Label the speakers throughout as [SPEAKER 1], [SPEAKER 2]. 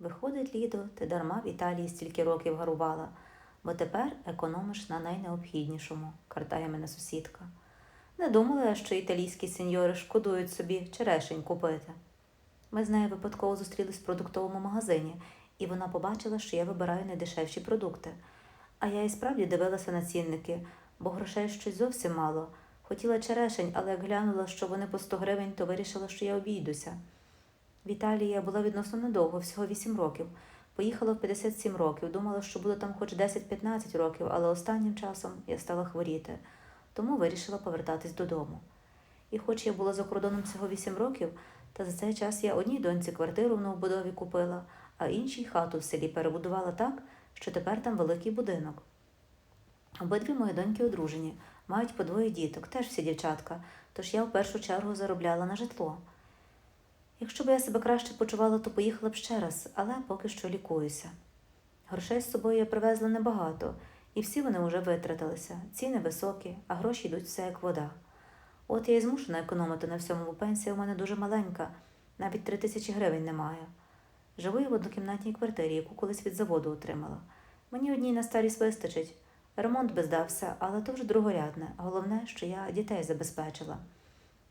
[SPEAKER 1] Виходить, Лідо, ти дарма в Італії стільки років гарувала, бо тепер економиш на найнеобхіднішому, картає мене сусідка. Не думала я, що італійські сеньори шкодують собі черешень купити. Ми з нею випадково зустрілись в продуктовому магазині, і вона побачила, що я вибираю найдешевші продукти. А я і справді дивилася на цінники, бо грошей щось зовсім мало. Хотіла черешень, але як глянула, що вони по 100 гривень, то вирішила, що я обійдуся. В Італії я була відносно недовго, всього 8 років. Поїхала в 57 років, думала, що буду там хоч 10-15 років, але останнім часом я стала хворіти, тому вирішила повертатись додому. І хоч я була за кордоном всього 8 років, та за цей час я одній доньці квартиру в новобудові купила, а іншій хату в селі перебудувала так, що тепер там великий будинок. Обидві мої доньки одружені, мають по двоє діток, теж всі дівчатка, тож я в першу чергу заробляла на житло. Якщо б я себе краще почувала, то поїхала б ще раз, але поки що лікуюся. Грошей з собою я привезла небагато, і всі вони вже витратилися. Ціни високі, а гроші йдуть все як вода. От я і змушена економити на всьому, бо пенсія у мене дуже маленька, навіть три тисячі гривень немає. Живу я в однокімнатній квартирі, яку колись від заводу отримала. Мені одній на старість вистачить. Ремонт би здався, але то вже другорядне. Головне, що я дітей забезпечила.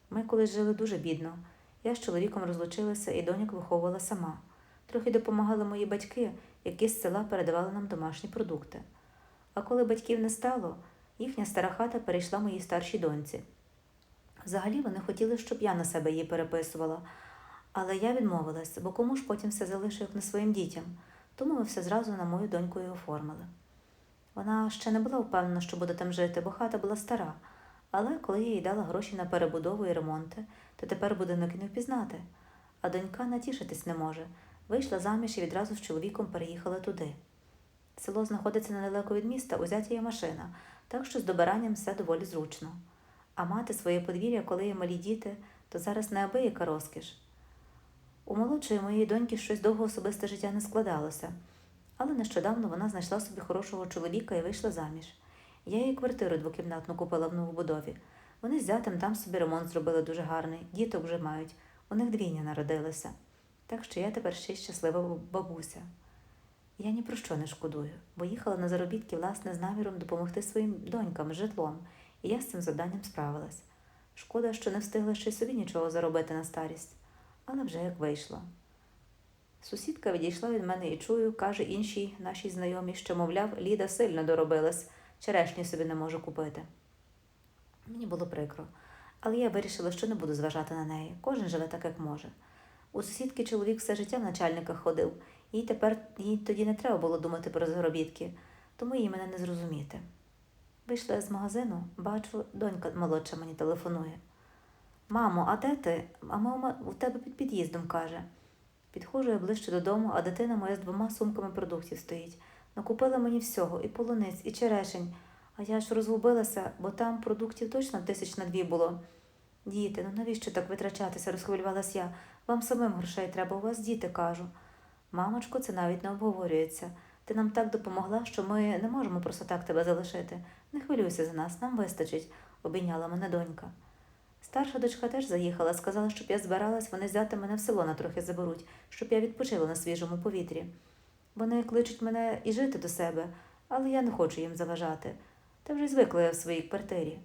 [SPEAKER 1] Ми колись жили дуже бідно. Я з чоловіком розлучилася і доньок виховувала сама. Трохи допомагали мої батьки, які з села передавали нам домашні продукти. А коли батьків не стало, їхня стара хата перейшла моїй старшій доньці. Взагалі вони хотіли, щоб я на себе її переписувала, але я відмовилась, бо кому ж потім все залишу, як не своїм дітям, тому ми все зразу на мою доньку і оформили. Вона ще не була впевнена, що буде там жити, бо хата була стара. Але коли я їй дала гроші на перебудову і ремонти, то тепер будинок і не впізнати. А донька натішитись не може. Вийшла заміж і відразу з чоловіком переїхала туди. Село знаходиться недалеко від міста, узяття є машина, так що з добиранням все доволі зручно. А мати своє подвір'я, коли є малі діти, то зараз неабияка розкіш. У молодшої моєї доньки щось довго особисте життя не складалося, але нещодавно вона знайшла собі хорошого чоловіка і вийшла заміж. Я їй квартиру двокімнатну купила в новобудові. Вони з зятем там собі ремонт зробили дуже гарний, діток вже мають, у них двійня народилися. Так що я тепер ще щаслива бабуся. Я ні про що не шкодую, бо їхала на заробітки, власне, з наміром допомогти своїм донькам з житлом, і я з цим завданням справилась. Шкода, що не встигла ще й собі нічого заробити на старість, але вже як вийшло. Сусідка відійшла від мене і чую, каже іншій нашій знайомій, що, мовляв, Ліда сильно доробилась, черешні собі не можу купити. Мені було прикро, але я вирішила, що не буду зважати на неї. Кожен живе так, як може. У сусідки чоловік все життя в начальниках ходив, їй тепер їй тоді не треба було думати про заробітки, тому їй мене не зрозуміти. Вийшла я з магазину, бачу, донька молодша мені телефонує. Мамо, а де ти? А мама у тебе під під'їздом каже. Підходжу я ближче додому, а дитина моя з двома сумками продуктів стоїть. Накупила мені всього, і полуниць, і черешень. А я ж розгубилася, бо там продуктів точно тисяч на дві було. Діти, ну навіщо так витрачатися, розхвилювалась я. Вам самим грошей треба, у вас діти, кажу. Мамочко, це навіть не обговорюється. Ти нам так допомогла, що ми не можемо просто так тебе залишити. Не хвилюйся за нас, нам вистачить, обійняла мене донька. Старша дочка теж заїхала, сказала, щоб я збиралась, вони взяти мене в село на трохи заберуть, щоб я відпочила на свіжому повітрі. Вони кличуть мене і жити до себе, але я не хочу їм заважати. Та вже звикла я в своїй квартирі.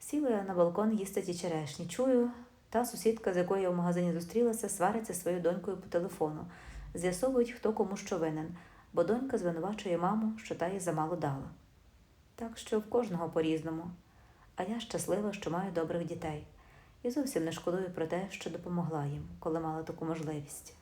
[SPEAKER 1] Сіла я на балкон їсти ті черешні. Чую, та сусідка, з якою я в магазині зустрілася, свариться своєю донькою по телефону. З'ясовують, хто кому що винен, бо донька звинувачує маму, що та їй замало дала. Так що в кожного по-різному. А я щаслива, що маю добрих дітей. І зовсім не шкодую про те, що допомогла їм, коли мала таку можливість.